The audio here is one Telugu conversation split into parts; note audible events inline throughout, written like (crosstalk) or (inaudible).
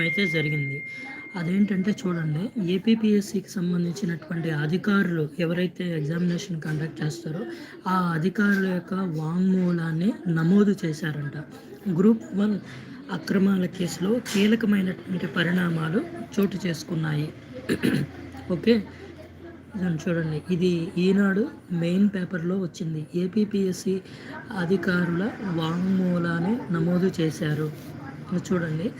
అయితే జరిగింది. అదేంటంటే చూడండి ఏపీపీఎస్సికి సంబంధించినటువంటి అధికారులు ఎవరైతే ఎగ్జామినేషన్ కండక్ట్ చేస్తారో ఆ అధికారుల యొక్క వాంగ్మూలాన్ని నమోదు చేశారంట. గ్రూప్ వన్ అక్రమాల కేసులో కీలకమైనటువంటి పరిణామాలు చోటు చేసుకున్నాయి. ఓకే? దాన్ని చూడండి ఇది ఈనాడు మెయిన్ పేపర్లో వచ్చింది. ఏపీపీఎస్సి అధికారుల వాంగ్మూలాన్ని నమోదు చేశారు. చూడండి.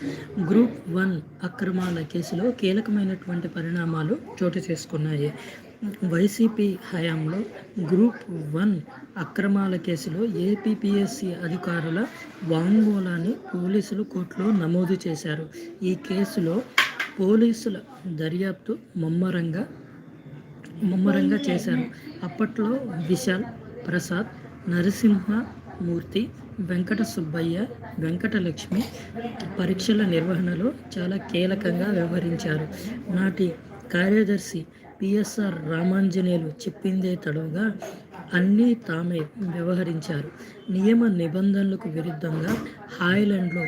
గ్రూప్ వన్ అక్రమాల కేసులో కీలకమైనటువంటి పరిణామాలు చోటు చేసుకున్నాయి. వైసీపీ హయాంలో గ్రూప్ వన్ అక్రమాల కేసులో ఏపీపీఎస్సీ అధికారుల వాంగ్మూలాన్ని పోలీసులు కోర్టులో నమోదు చేశారు. ఈ కేసులో పోలీసుల దర్యాప్తు ముమ్మరంగా ముమ్మరంగా చేశారు. అప్పట్లో విశాల్ ప్రసాద్ నరసింహ మూర్తి వెంకట సుబ్బయ్య వెంకటలక్ష్మి పరీక్షల నిర్వహణలో చాలా కీలకంగా వ్యవహరించారు. నాటి కార్యదర్శి పిఎస్ఆర్ రామాంజనేయులు చెప్పిందే తడవుగా అన్నీ తామే వ్యవహరించారు. నియమ నిబంధనలకు విరుద్ధంగా హాయ్లాండ్లో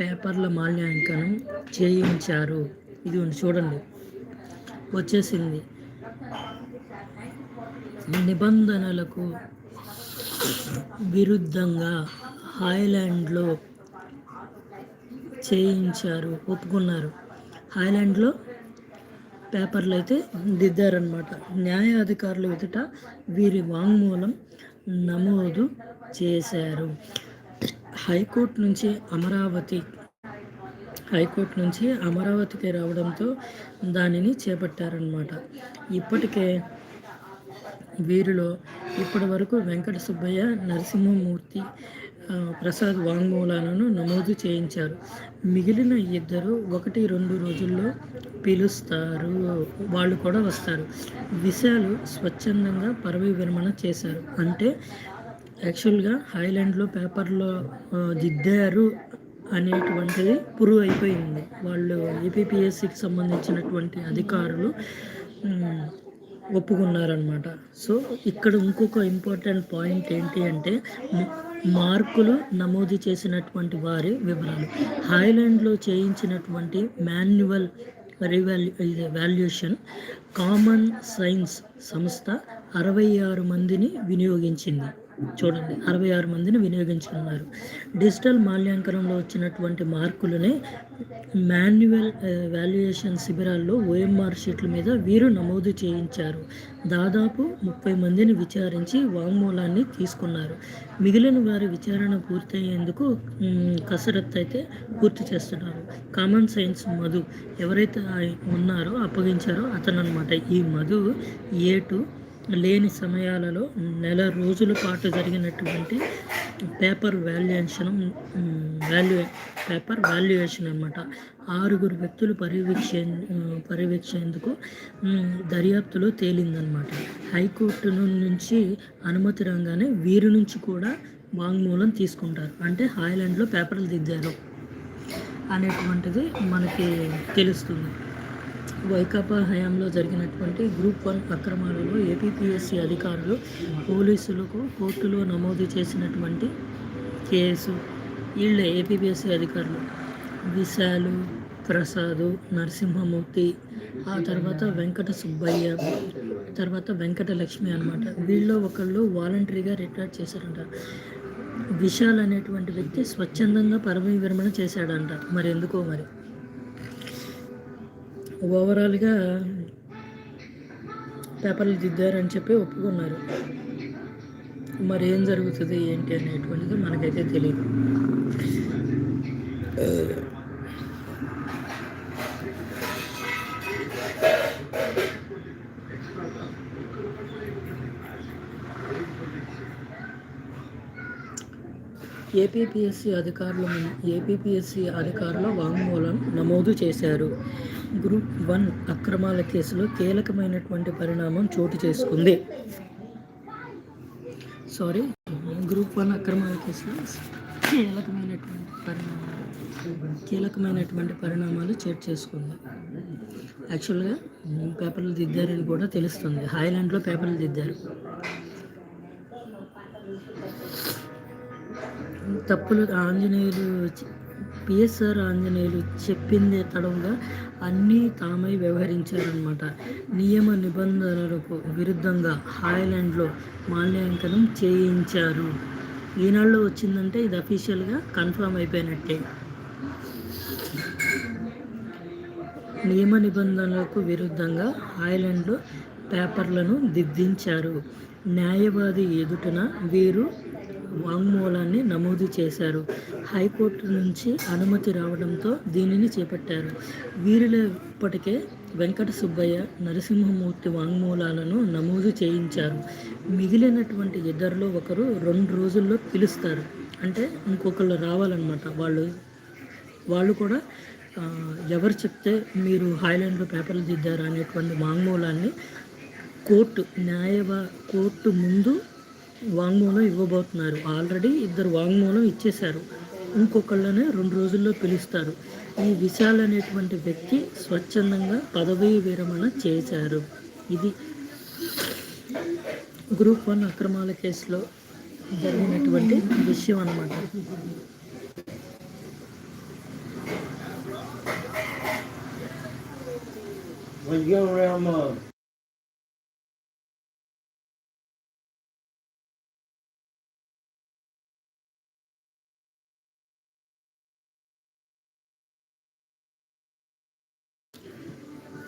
పేపర్ల మాల్యాంకనం చేయించారు. ఇది చూడండి. వచ్చేసింది. నిబంధనలకు విరుద్ధంగా హాయ్లాండ్లో చేయించారు ఒప్పుకున్నారు. హాయ్లాండ్లో పేపర్లు అయితే దిద్దారనమాట న్యాయాధికారులు ఎదుట వీరి వాంగ్మూలం నమోదు చేశారు. హైకోర్టు నుంచి అమరావతి హైకోర్టు నుంచి అమరావతికి రావడంతో దానిని చేపట్టారనమాట ఇప్పటికే వీరిలో ఇప్పటి వరకు వెంకట సుబ్బయ్య నరసింహమూర్తి ప్రసాద్ వాంగ్మూలాలను నమోదు చేయించారు. మిగిలిన ఇద్దరు ఒకటి రెండు రోజుల్లో పిలుస్తారు. వాళ్ళు కూడా వస్తారు. విషయాలు స్వచ్ఛందంగా పరవి విరమణ చేశారు. అంటే యాక్చువల్గా హైలాండ్లో పేపర్లో దిద్దారు అనేటువంటిది ప్రూవ్ అయిపోయింది. వాళ్ళు ఏపీపీఎస్సికి సంబంధించినటువంటి అధికారులు ఒప్పుకున్నారనమాట సో ఇక్కడ ఇంకొక ఇంపార్టెంట్ పాయింట్ ఏంటి అంటే మార్కులు నమోదు చేసినటువంటి వారి వివరాలు. హాయ్లాండ్లో చేయించినటువంటి మాన్యువల్ రివాల్యూ ఇది వాల్యుయేషన్ కామన్ సైన్స్ సంస్థ అరవై ఆరు మందిని వినియోగించింది. చూడండి అరవై ఆరు మందిని వినియోగించుకున్నారు. డిజిటల్ మాల్యాంకనంలో వచ్చినటువంటి మార్కులనే మాన్యువల్ వాల్యుయేషన్ శిబిరాల్లో ఓఎంఆర్ షీట్ల మీద వీరు నమోదు చేయించారు. దాదాపు ముప్పై మందిని విచారించి వాంగ్మూలాన్ని తీసుకున్నారు. మిగిలిన వారి విచారణ పూర్తయ్యేందుకు కసరత్తు అయితే పూర్తి చేస్తున్నారు. కామన్ సైన్స్ మధు ఎవరైతే ఉన్నారో అప్పగించారో అతను అనమాట ఈ మధు ఏటు లేని సమయాలలో నెల రోజుల పాటు జరిగినటువంటి paper valuation value paper valuation అనమాట ఆరుగురు వ్యక్తులు పర్యవేక్ష పర్యవేక్షేందుకు దర్యాప్తులో తేలిందనమాట హైకోర్టు నుంచి అనుమతి రాగానే వీరి నుంచి కూడా వాంగ్మూలం తీసుకుంటారు. అంటే హాయ్లాండ్లో పేపర్లు దిద్దారు అనేటువంటిది మనకి తెలుస్తుంది. వైకాపా హయాంలో జరిగినటువంటి గ్రూప్ వన్ అక్రమాలలో ఏపీపీఎస్సీ అధికారులు పోలీసులకు కోర్టులో నమోదు చేసినటువంటి కేసు. వీళ్ళే ఏపీపీఎస్సీ అధికారులు విశాలు ప్రసాదు నరసింహమూర్తి ఆ తర్వాత వెంకట సుబ్బయ్య తర్వాత వెంకటలక్ష్మి అనమాట వీళ్ళు ఒకళ్ళు వాలంటరీగా రిటైర్ చేశారంట. విశాల్ అనేటువంటి వ్యక్తి స్వచ్ఛందంగా పరమ విరమణ చేశాడంట. మరి ఎందుకో మరి? ఓవరాల్గా పేపర్లు దిద్దారని చెప్పి ఒప్పుకున్నారు. మరి ఏం జరుగుతుంది ఏంటి అనేటువంటిది మనకైతే తెలియదు ఏపీపీఎస్సీ అధికారుల ఏపీపీఎస్సీ అధికారుల వాంగ్మూలం నమోదు చేశారు. గ్రూప్ వన్ అక్రమాల కేసులో కీలకమైనటువంటి పరిణామం చోటు చేసుకుంది. సారీ గ్రూప్ వన్ అక్రమాల కేసులో కీలకమైనటువంటి పరిణామాలు కీలకమైనటువంటి పరిణామాలు చేట్ చేసుకుంది. యాక్చువల్గా పేపర్లు దిద్దారని కూడా తెలుస్తుంది. హాయ్లాండ్లో పేపర్లు దిద్దారు. తప్పులు ఆంజనేయులు పిఎస్ఆర్ ఆంజనేయులు చెప్పిందే తడవుగా అన్నీ తామై వ్యవహరించారనమాట నియమ నిబంధనలకు విరుద్ధంగా హాయ్లాండ్లో మాల్యాంకనం చేయించారు. ఈనాళ్ళు వచ్చిందంటే ఇది అఫీషియల్గా కన్ఫర్మ్ అయిపోయినట్టే. నియమ నిబంధనలకు విరుద్ధంగా హాయ్లాండ్లో పేపర్లను దిద్దించారు. న్యాయవాది ఎదుటన వీరు వాంగ్మూలాన్ని నమోదు చేశారు. హైకోర్టు నుంచి అనుమతి రావడంతో దీనిని చేపట్టారు. వీరిలో ఇప్పటికే వెంకట సుబ్బయ్య నరసింహమూర్తి వాంగ్మూలాలను నమోదు చేయించారు. మిగిలినటువంటి ఇద్దరిలో ఒకరు రెండు రోజుల్లో పిలుస్తారు. అంటే ఇంకొకళ్ళు రావాలన్నమాట. వాళ్ళు వాళ్ళు కూడా ఎవరు చెప్తే మీరు హాయ్లాండ్లో పేపర్లు దిద్దారు అనేటువంటి వాంగ్మూలాన్ని కోర్టు న్యాయవా కోర్టు ముందు వాంగ్మూలం ఇవ్వబోతున్నారు. ఆల్రెడీ ఇద్దరు వాంగ్మూలం ఇచ్చేశారు. ఇంకొకళ్ళనే రెండు రోజుల్లో పిలుస్తారు. ఈ విశాల్ అనేటువంటి వ్యక్తి స్వచ్ఛందంగా పదవీ విరమణ చేశారు. ఇది గ్రూప్ వన్ అక్రమాల కేసులో జరిగినటువంటి విషయం అన్నమాట. Let's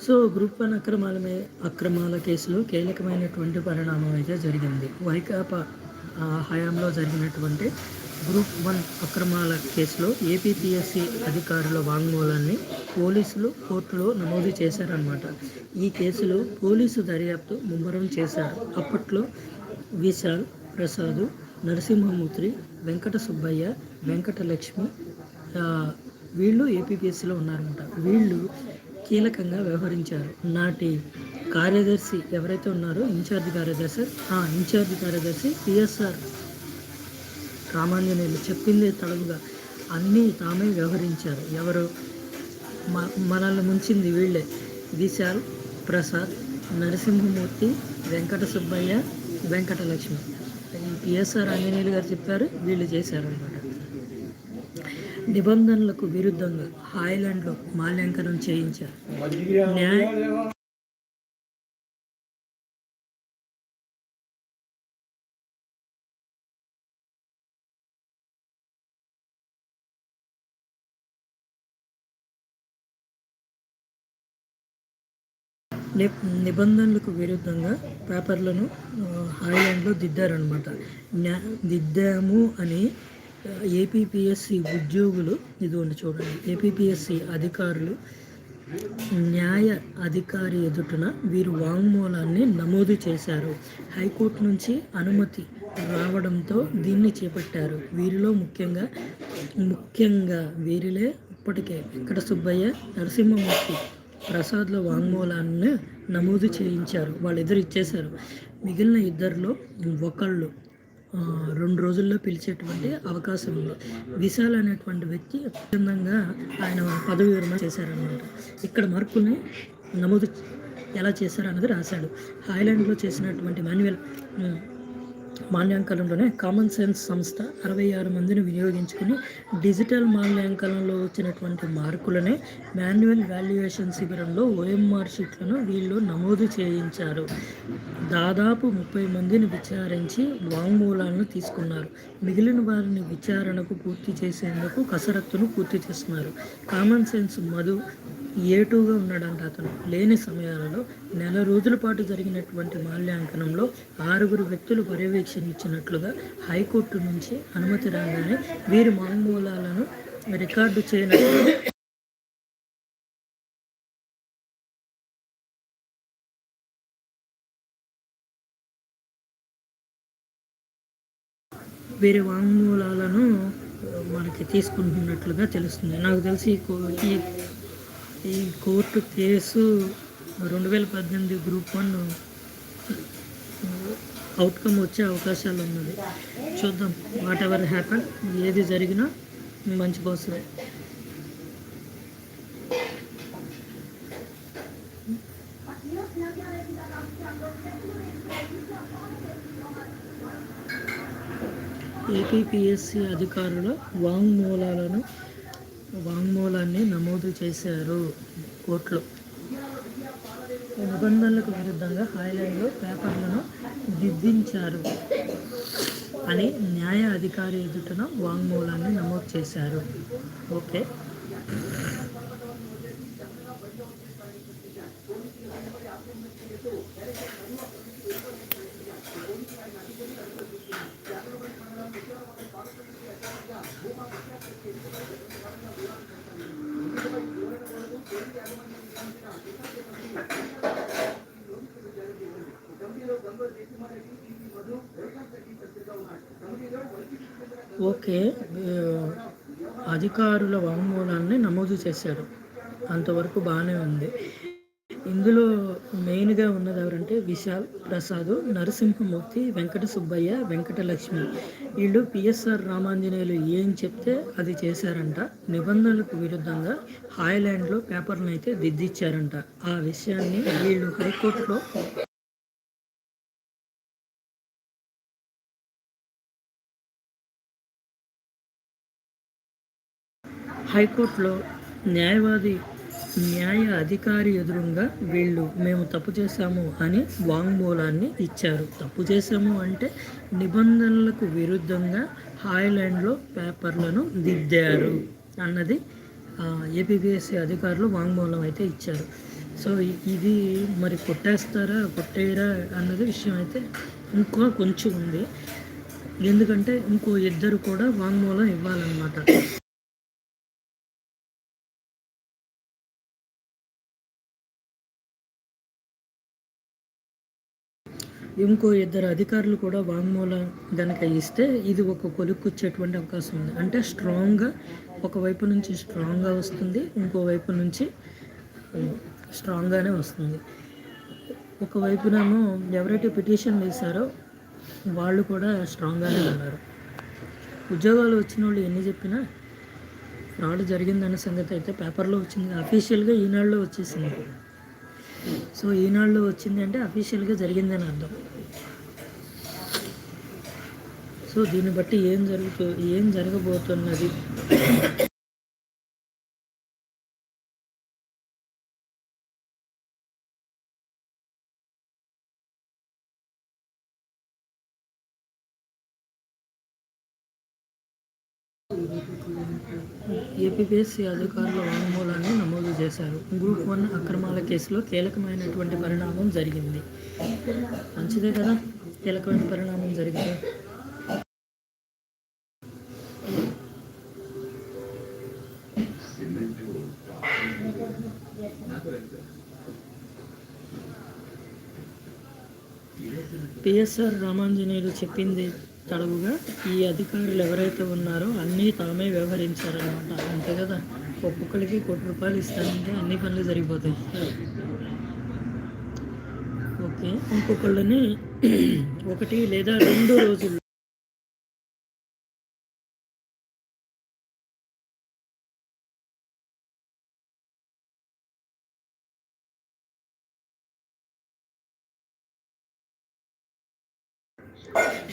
సో గ్రూప్ వన్ అక్రమాల అక్రమాల కేసులో కీలకమైనటువంటి పరిణామం అయితే జరిగింది. వైకాపా హయాంలో జరిగినటువంటి గ్రూప్ వన్ అక్రమాల కేసులో ఏపీపీఎస్సీ అధికారుల వాంగ్మూలాన్ని పోలీసులు కోర్టులో నమోదు చేశారనమాట ఈ కేసులో పోలీసు దర్యాప్తు ముమ్మరం చేశారు. అప్పట్లో విశాల్ ప్రసాద్ నరసింహమూర్తి వెంకట సుబ్బయ్య వెంకటలక్ష్మి వీళ్ళు ఏపీపీఎస్సీలో ఉన్నారన్నమాట. వీళ్ళు కీలకంగా వ్యవహరించారు. నాటి కార్యదర్శి ఎవరైతే ఉన్నారో ఇన్ఛార్జ్ కార్యదర్శి ఆ, ఇన్ఛార్జ్ కార్యదర్శి పిఎస్ఆర్ రామాంజనేయులు చెప్పిందే తడవుగా అన్నీ తామే వ్యవహరించారు. ఎవరు మ మనల్ని ముంచింది వీళ్ళే విశాల్ ప్రసాద్ నరసింహమూర్తి వెంకట సుబ్బయ్య వెంకటలక్ష్మి. ఈ పిఎస్ఆర్ ఆంజనేయులు గారు చెప్పారు వీళ్ళు చేశారు అనమాట నిబంధనలకు విరుద్ధంగా హాయ్లాండ్లో మాల్యాంకనం చేయించారు. న్యాయ ని- నిబంధనలకు విరుద్ధంగా పేపర్లను హాయ్లాండ్లో దిద్దారనమాట దిద్దాము అని ఏపీపీఎస్సి ఉద్యోగులు ఇదిగోండి చూడండి ఏపీపీఎస్సి అధికారులు న్యాయ అధికారి ఎదుటన వీరు వాంగ్మూలాన్ని నమోదు చేశారు. హైకోర్టు నుంచి అనుమతి రావడంతో దీన్ని చేపట్టారు. వీరిలో ముఖ్యంగా ముఖ్యంగా వీరిలే ఇప్పటికే వెంకట సుబ్బయ్య నరసింహమూర్తి ప్రసాద్ల వాంగ్మూలాన్ని నమోదు చేయించారు. వాళ్ళిద్దరు ఇచ్చేశారు. మిగిలిన ఇద్దరిలో ఒకళ్ళు రెండు రోజుల్లో పిలిచేటువంటి అవకాశం ఉంది విశాల్ అనేటువంటి వ్యక్తి అత్యంతంగా ఆయన పదవి విరమణ చేశారనమాట ఇక్కడ మార్పుల్ని నమోదు ఎలా చేశారు అన్నది రాశాడు. హాయ్లాండ్లో చేసినటువంటి మాన్యువల్ మాల్యాంకనంలోనే కామన్ సెన్స్ సంస్థ అరవై ఆరు మందిని వినియోగించుకుని డిజిటల్ మాల్యాంకనంలో వచ్చినటువంటి మార్కులనే మాన్యువల్ వాల్యుయేషన్ శిబిరంలో ఓఎంఆర్ షీట్లను వీళ్ళు నమోదు చేయించారు. దాదాపు ముప్పై మందిని విచారించి వాంగ్మూలాలను తీసుకున్నారు. మిగిలిన వారిని విచారణకు పూర్తి చేసేందుకు కసరత్తును పూర్తి చేస్తున్నారు. కామన్ సెన్స్ మధు ఏటుగా ఉన్నాడంట అతను. లేని సమయాలలో నెల రోజుల పాటు జరిగినటువంటి మాల్యాంకనంలో ఆరుగురు వ్యక్తులు పర్యవేక్షణ ఇచ్చినట్లుగా హైకోర్టు నుంచి అనుమతి రాగానే వీరి వాంగ్మూలాలను రికార్డు చేయనట్లు వేరే వాంగ్మూలాలను మనకి తీసుకుంటున్నట్లుగా తెలుస్తుంది. నాకు తెలిసి ఈ ఈ కోర్టు కేసు రెండు వేల పద్దెనిమిది గ్రూప్ వన్ అవుట్కమ్ వచ్చే అవకాశాలు ఉన్నది. చూద్దాం వాట్ ఎవర్ హ్యాపన్ ఏది జరిగినా మంచి కోసమే ఏపీపీఎస్సీ అధికారుల వాంగ్మూలాలను వాంగ్మూలాన్ని నమోదు చేశారు కోర్టులో. నిబంధనలకు విరుద్ధంగా హాయ్లాండ్లో పేపర్లను దిద్దించారు అని న్యాయ అధికారి ఎదుటన వాంగ్మూలాన్ని నమోదు చేశారు. ఓకే. ఓకే. అధికారుల వాంగ్మూలాన్ని నమోదు చేశారు. అంతవరకు బాగానే ఉంది. ఇందులో మెయిన్గా ఉన్నది ఎవరంటే విశాల్ ప్రసాద్ నరసింహమూర్తి వెంకట సుబ్బయ్య వెంకటలక్ష్మి వీళ్ళు పిఎస్ఆర్ రామాంజనేయులు ఏం చెప్తే అది చేశారంట. నిబంధనలకు విరుద్ధంగా హాయ్లాండ్లో పేపర్ను అయితే దిద్దిచ్చారంట. ఆ విషయాన్ని వీళ్ళు హైకోర్టులో హైకోర్టులో న్యాయవాది న్యాయ అధికారి ఎదురుగా వీళ్ళు మేము తప్పు చేశాము అని వాంగ్మూలాన్ని ఇచ్చారు. తప్పు చేశాము అంటే నిబంధనలకు విరుద్ధంగా హాయ్లాండ్లో పేపర్లను దిద్దారు అన్నది ఏపీపీఎస్సీ అధికారులు వాంగ్మూలం అయితే ఇచ్చారు. సో ఇది మరి కొట్టేస్తారా కొట్టేయరా అన్నది విషయం అయితే ఇంకో కొంచెం ఉంది. ఎందుకంటే ఇంకో ఇద్దరు కూడా వాంగ్మూలం ఇవ్వాలన్నమాట. ఇంకో ఇద్దరు అధికారులు కూడా వాంగ్మూలం కనుక ఇస్తే ఇది ఒక కొలుక్కొచ్చేటువంటి అవకాశం ఉంది. అంటే స్ట్రాంగ్గా ఒకవైపు నుంచి స్ట్రాంగ్గా వస్తుంది ఇంకోవైపు నుంచి స్ట్రాంగ్గానే వస్తుంది. ఒకవైపునేమో ఎవరైతే పిటిషన్ వేశారో వాళ్ళు కూడా స్ట్రాంగ్గానే ఉన్నారు. ఉద్యోగాలు వచ్చిన వాళ్ళు ఎన్ని చెప్పినా ఫ్రాడ్ జరిగిందనే సంగతి అయితే పేపర్లో వచ్చింది. అఫీషియల్గా ఈనాడులో వచ్చేసింది. సో ఈనాడులో వచ్చింది అంటే అఫీషియల్గా జరిగిందని అర్థం. సో దీన్ని బట్టి ఏం జరుగుతూ ఏం జరగబోతున్నది? ఏపీపీఎస్సీ అధికారుల వాంగ్మూలాన్ని నమోదు చేశారు. గ్రూప్ వన్ అక్రమాల కేసులో కీలకమైనటువంటి పరిణామం జరిగింది. మంచిదే కదా? కీలకమైన పరిణామం జరిగితే. పిఎస్ఆర్ రామాంజనేయులు చెప్పింది తడవుగా ఈ అధికారులు ఎవరైతే ఉన్నారో అన్నీ తామే వ్యవహరించారనమాట అంతే కదా? ఒక్కొక్కరికి కోటి రూపాయలు ఇస్తానంటే అన్ని పనులు జరిగిపోతాయి. ఓకే. ఇంకొకళ్ళని ఒకటి లేదా రెండు రోజులు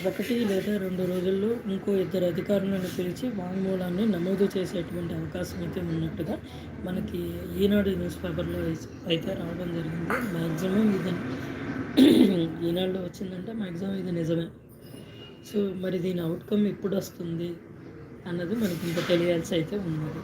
ఒకటి లేదా రెండు రోజుల్లో ఇంకో ఇద్దరు అధికారులను పిలిచి వాంగ్మూలాన్ని నమోదు చేసేటువంటి అవకాశం అయితే ఉన్నట్టుగా మనకి ఈనాడు న్యూస్ పేపర్లో అయితే రావడం జరిగింది. మ్యాక్సిమం ఇది (clears throat) ఈనాడులో వచ్చిందంటే మ్యాక్సిమం ఇది నిజమే. సో మరి దీని అవుట్కమ్ ఎప్పుడు వస్తుంది అన్నది మనకి ఇంకా తెలియాల్సి అయితే ఉన్నది.